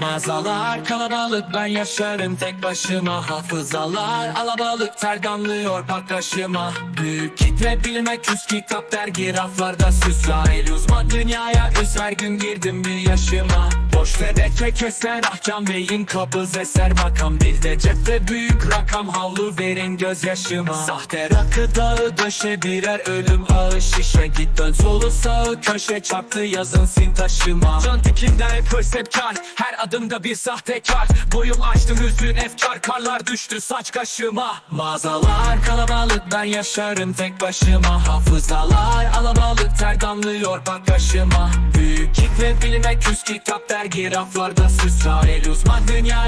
Mağazalar kalabalık ben yaşarım tek başıma. Hafızalar alabalık ter damlıyor paylaşıma Büyük kitle bilmek üst kitap dergi raflarda süs Rahil uzman dünyaya üst her gün girdim bir yaşıma Boş ve bekle keser ahkam beyin kabız eser makam. Bir de cepte büyük rakam havlu verin gözyaşıma. Sahte rakı dağı döşe birer ölüm ağı. Şişe Git dön solu sağı köşe çarptı yazın sin taşıma. Can tikinde hep hırsepkar her adımda bir sahtekar. Boyum açtım hüzün efkar karlar düştü saç kaşıma. Mağazalar kalabalık ben yaşarım tek başıma. Hafızalar alabalık ter damlıyor bak kaşıma. Büyük kitle bilmek üst kitap dergi raflarda süs Rahil uzman. Dünyaya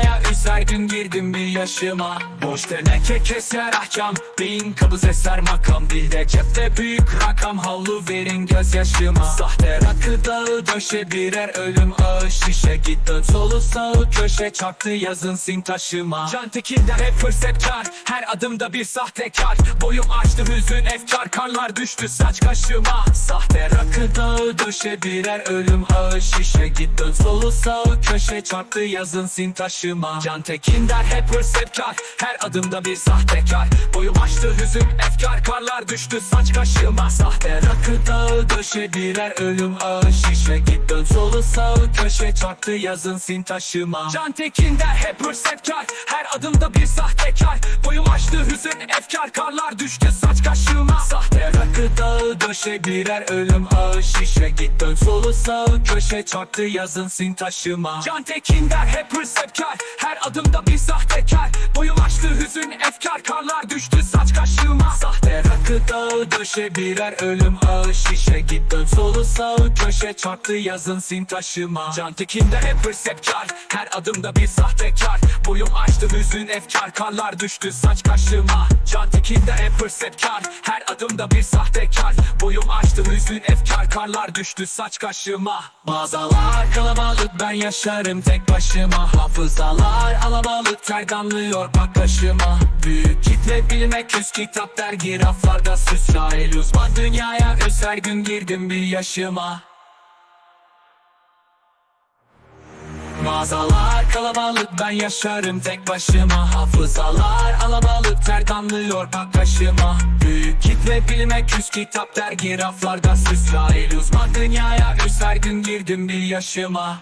gün girdim bir yaşıma. Boş teneke keser ahkam. Beyin kabız eser makam. Bir de cepte büyük rakam. Havlu verin gözyaşıma. Sahte rakı dağı döşe birer ölüm ağı şişe Git dön solu sağı köşe. Çarptı yazın sin taşıma. Can Tekin'den hep fırsepkar Her adımda bir sahtekar. Boyum açtı hüzün efkar. Karlar düştü saç kaşıma. Sahte rakı dağı döşe birer ölüm ağı şişe Git dön solu sağı köşe. Çarptı yazın sin taşıma. Can Tekin der hep hırsepkar Her adımda bir sahtekar. Boyum açtı hüzün efkar. Karlar düştü saç kaşıma Sahte. Rakı dağı döşe birer ölüm ağı şişe. Git dön solu sağı köşe çarptı yazın sin taşıma. Can Tekin der hep hırsepkar Her adımda bir sahtekar. Boyum açtı hüzün efkar. Karlar düştü saç kaşıma döşe birer ölüm ağı şişe. Git dön solu sağı köşe çarptı yazın sin taşıma. Can Tekin der hep hırsepkar Her adımda bir sahtekar. Boyum açtı hüzün efkar Karlar düştü saç kaşıma. Sahte dağı döşe birer ölüm ağı. Şişe Git dön solu sağı köşe. Çarptı yazın sin taşıma. Can Tekin der hep hırsepkar. Her adımda bir sahtekar. Boyum açtı hüzün efkar. Karlar düştü saç kaşıma. Can Tekin der hep hırsepkar. Her adımda bir sahtekar. Boyum açtı hüzün efkar. Karlar düştü saç kaşıma. Mağazalar kalabalık ben yaşarım tek başıma. Hafızalar alabalık ter damlıyor bak kaşıma. Büyük kitle bilmek üst kitap dergi raflarda süs Rahil uzman dünyaya öz her gün girdim bir yaşıma. Mağazalar kalabalık ben yaşarım tek başıma. Hafızalar alabalık ter damlıyor bak kaşıma Büyük kitle bilmek üst kitap dergi raflarda süs Rahil uzman dünyaya üst her gün girdim bir yaşıma